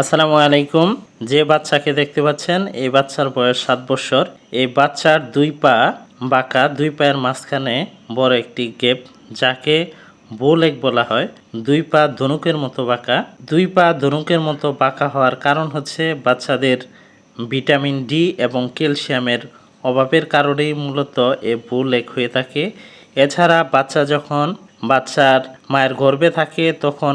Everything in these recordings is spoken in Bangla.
আসসালামু আলাইকুম। যে বাচ্চাকে দেখতে পাচ্ছেন, এই বাচ্চার বয়স সাত বছর। এই বাচ্চার দুই পা বাঁকা, দুই পায়ের মাঝখানে বড় একটি গেপ, যাকে বোলেক বলা হয়। দুই পা ধনুকের মতো বাঁকা। দুই পা ধনুকের মতো বাঁকা হওয়ার কারণ হচ্ছে বাচ্চাদের ভিটামিন ডি এবং ক্যালসিয়ামের অভাবের কারণেই মূলত এ বোলেক হয়ে থাকে। এছাড়া বাচ্চা যখন বাচ্চার মায়ের গর্ভে থাকে, তখন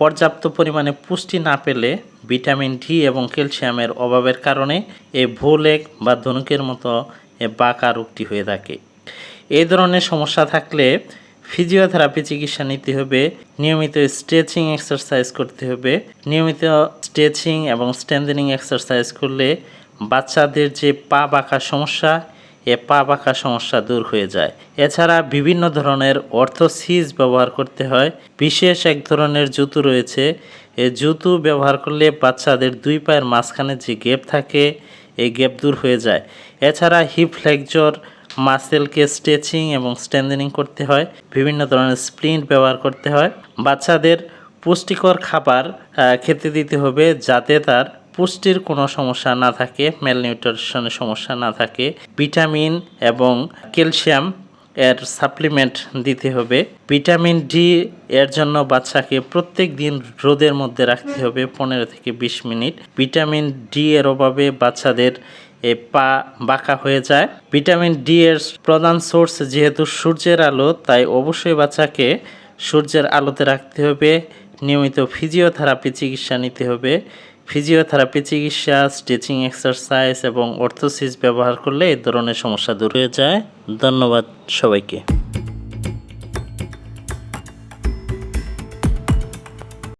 পর্যাপ্ত পরিমাণে পুষ্টি না পেলে ভিটামিন ডি এবং ক্যালসিয়ামের অভাবের কারণে এই ভোলেক বা ধনুকের মতো এ বাঁকা রোগটি হয়ে থাকে। এই ধরনের সমস্যা থাকলে ফিজিওথেরাপি চিকিৎসা নিতে হবে, নিয়মিত স্ট্রেচিং এক্সারসাইজ করতে হবে, নিয়মিত স্ট্রেচিং এবং স্ট্রেন্থেনিং এক্সারসাইজ করলে বাচ্চাদের যে পা বাঁকা সমস্যা, এ পা বাঁকা সমস্যা দূর হয়ে যায়। এছাড়া বিভিন্ন ধরনের অর্থোসিজ ব্যবহার করতে হয়। বিশেষ এক ধরনের জুতো রয়েছে এই জুতো ব্যবহার করলে বাচ্চাদের দুই পায়ের মাঝখানে যে গ্যাপ থাকে, এই গ্যাপ দূর হয়ে যায়। এছাড়া হিপ ফ্লেকজর মাসেলকে স্ট্রেচিং এবং স্ট্রেন্থেনিং করতে হয়। বিভিন্ন ধরনের স্প্লিন্ট ব্যবহার করতে হয়। বাচ্চাদের পুষ্টিকর খাবার খেতে দিতে হবে যাতে তার পুষ্টির কোনো সমস্যা না থাকে ম্যালনিউট্রিশনের সমস্যা না থাকে। ভিটামিন এবং ক্যালসিয়াম এর সাপ্লিমেন্ট দিতে হবে। ভিটামিন ডি এর জন্য বাচ্চাকে প্রত্যেক দিন রোদের মধ্যে রাখতে হবে পনেরো থেকে বিশ মিনিট। ভিটামিন ডি এর অভাবে বাচ্চাদের এ পা বাঁকা হয়ে যায়। ভিটামিন ডি এর প্রধান সোর্স যেহেতু সূর্যের আলো, তাই অবশ্যই বাচ্চাকে সূর্যের আলোতে রাখতে হবে। নিয়মিত ফিজিওথেরাপি চিকিৎসা নিতে হবে। ফিজিওথেরাপি, চিকিৎসা, স্ট্রেচিং এক্সারসাইজ এবং অর্থোসিস ব্যবহার করলে এই ধরনের সমস্যা দূর হয়ে যায়। ধন্যবাদ সবাইকে।